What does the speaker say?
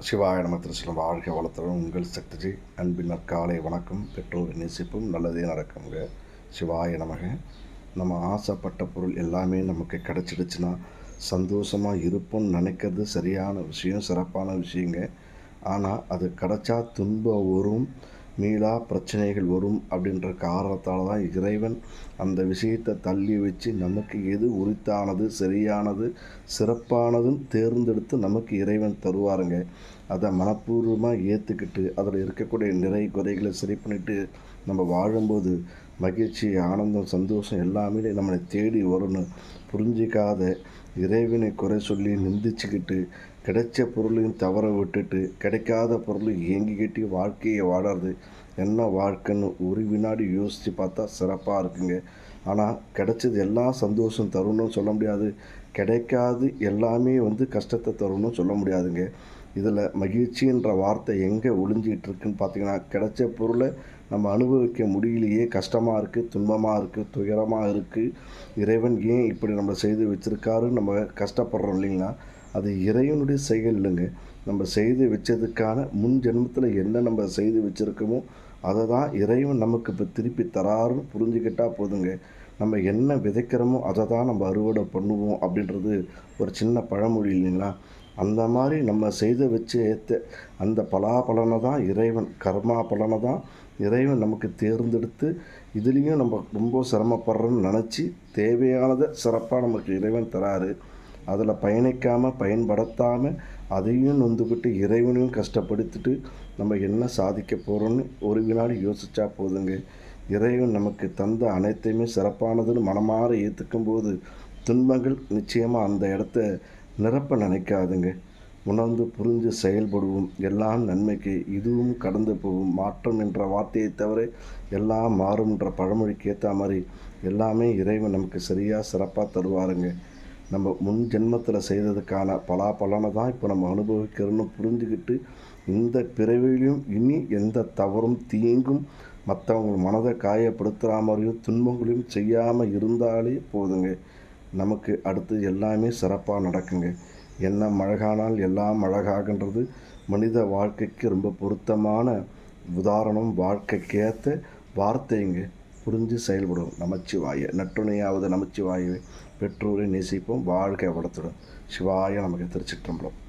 சிவாய நம திருச்சிலம் வாழ்க வளத்துடன் உங்கள் சக்திஜி. அன்பின் நற்காலை வணக்கம். பெற்றோர் நேசிப்பும் நல்லதே நடக்குங்க சிவாய நமக. நம்ம ஆசைப்பட்ட பொருள் எல்லாமே நமக்கு கிடச்சிடுச்சுன்னா சந்தோஷமாக இருப்போம்னு நினைக்கிறது சரியான விஷயம் சிறப்பான விஷயங்க. ஆனால் அது கிடச்சா துன்பம் வரும். மீளா பிரச்சனைகள் வரும் அப்படின்ற காரணத்தால் தான் இறைவன் அந்த விஷயத்தை தள்ளி வச்சு நமக்கு எது உரித்தானது சரியானது சிறப்பானதுன்னு தேர்ந்தெடுத்து நமக்கு இறைவன் தருவாருங்க. அதை மனப்பூர்வமாக ஏற்றுக்கிட்டு அதில் இருக்கக்கூடிய நிறை குறைகளை சரி பண்ணிட்டு நம்ம வாழும்போது மகிழ்ச்சி ஆனந்தம் சந்தோஷம் எல்லாமே நம்மளை தேடி வரணும் புரிஞ்சிக்காத இறைவனை குறை சொல்லி நிந்திச்சுக்கிட்டு கிடைச்ச பொருளையும் தவற விட்டுட்டு கிடைக்காத பொருளையும் ஏங்கிக்கிட்டு வாழ்க்கையை வாழறது என்ன வாழ்க்கைன்னு ஒரு வினாடி யோசித்து பார்த்தா சிறப்பாக இருக்குங்க. ஆனால் கிடைச்சது எல்லாம் சந்தோஷம் தருணும்னு சொல்ல முடியாது. கிடைக்காது எல்லாமே வந்து கஷ்டத்தை தருணும்னு சொல்ல முடியாதுங்க. இதில் மகிழ்ச்சின்ற வார்த்தை எங்கே ஒளிஞ்சிக்கிட்டு இருக்குன்னு பார்த்தீங்கன்னா கிடைச்ச பொருளை நம்ம அனுபவிக்க முடியலையே கஷ்டமாக இருக்குது துன்பமாக இருக்குது துயரமாக இருக்குது இறைவன் ஏன் இப்படி நம்ம செய்து வச்சுருக்காருன்னு நம்ம கஷ்டப்படுறோம் இல்லைங்களா? அது இறைவனுடைய செயல் இல்லைங்க. நம்ம செய்து வச்சதுக்கான முன் ஜென்மத்தில் என்ன நம்ம செய்து வச்சுருக்கோமோ அதை தான் இறைவன் நமக்கு இப்போ திருப்பி தராருன்னு புரிஞ்சுக்கிட்டால் போதுங்க. நம்ம என்ன விதைக்கிறோமோ அதை தான் நம்ம அறுவடை பண்ணுவோம் அப்படின்றது ஒரு சின்ன பழமொழி இல்லைங்களா? அந்த மாதிரி நம்ம செய்த வச்சு ஏற்ற அந்த பலாபலனை தான் இறைவன் கர்மா பலனை தான் இறைவன் நமக்கு தேர்ந்தெடுத்து இதுலேயும் நம்ம ரொம்ப சிரமப்படுறோன்னு நினச்சி தேவையானதை சிறப்பாக நமக்கு இறைவன் தராரு. அதில் பயணிக்காமல் பயன்படுத்தாமல் அதையும் நொந்துக்கிட்டு இறைவனையும் கஷ்டப்படுத்திட்டு நம்ம என்ன சாதிக்க போகிறோன்னு ஒரு வினாடி யோசித்தா போதுங்க. இறைவன் நமக்கு தந்த அனைத்தையுமே சிறப்பானதுன்னு மனமாற ஏற்றுக்கும் போது துன்பங்கள் நிச்சயமாக அந்த இடத்த நிரப்ப நினைக்காதுங்க. உணர்ந்து புரிஞ்சு செயல்படுவோம். எல்லாம் நன்மைக்கு இதுவும் கடந்து போகும். மாற்றம் என்ற வார்த்தையை தவிர எல்லாம் மாறும்ன்ற பழமொழிக்கு ஏற்ற மாதிரி எல்லாமே இறைவன் நமக்கு சரியாக சிறப்பாக தருவாருங்க. நம்ம முன் ஜென்மத்தில் செய்ததுக்கான பலாபலனை தான் இப்போ நம்ம அனுபவிக்கிறோன்னு புரிஞ்சுக்கிட்டு இந்த பிறவிலையும் இனி எந்த தவறும் தீங்கும் மற்றவங்க மனதை காயப்படுத்துகிற மாதிரியும் துன்பங்களையும் செய்யாமல் இருந்தாலே போதுங்க. நமக்கு அடுத்து எல்லாமே சிறப்பாக நடக்குங்க. என்ன மழகானால் எல்லாம் அழகாகன்றது மனித வாழ்க்கைக்கு ரொம்ப பொருத்தமான உதாரணம். வாழ்க்கைக்கேற்ற வார்த்தைங்க. புரிஞ்சு செயல்படும். நமச்சிவாய நட்டுணையாவது நமச்சிவாயவே. பெற்றோரை நேசிப்போம். வாழ்க்கை வளர்த்துடும் சிவாய நமக்கு திருச்சிற்றம்பலம்.